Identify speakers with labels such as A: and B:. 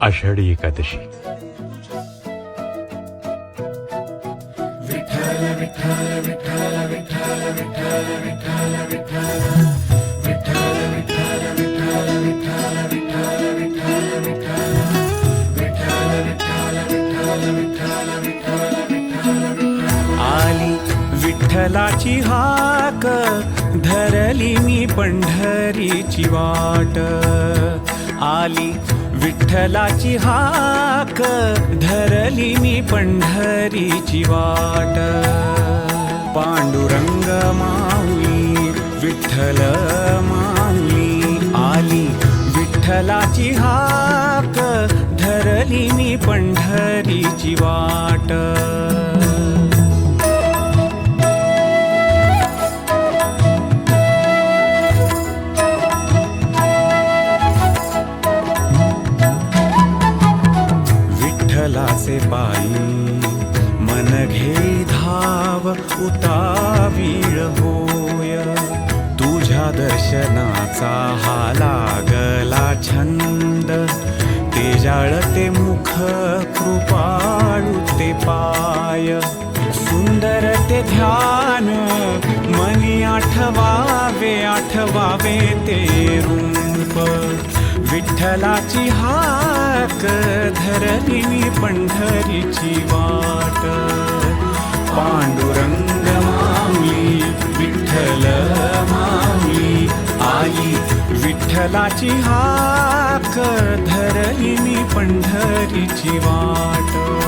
A: आषाढी एकादशी.
B: आली विठ्ठलाची हाक धरली मी पंढरीची वाट. आली विठ्ठलाची हाक धरली मी पंढरीची वाट. पांडुरंग माऊली विठ्ठल माऊली आली. विठ्ठलाची हाक धरली मी पंढरीची वाट. असे पायी मन घे धाव उतावीळ होय। तुझ्या दर्शनाचा हा लागला छंद। ते जाळते मुख कृपाळू ते पाय। सुंदर ते ध्यान मनी आठवावे आठवावे ते रूप विठ्ठलाची हाक धरली पंढरीची वाट. पांडुरंग माऊली विठ्ठल माऊली आई विठ्ठलाची हाक धरली पंढरीची वाट.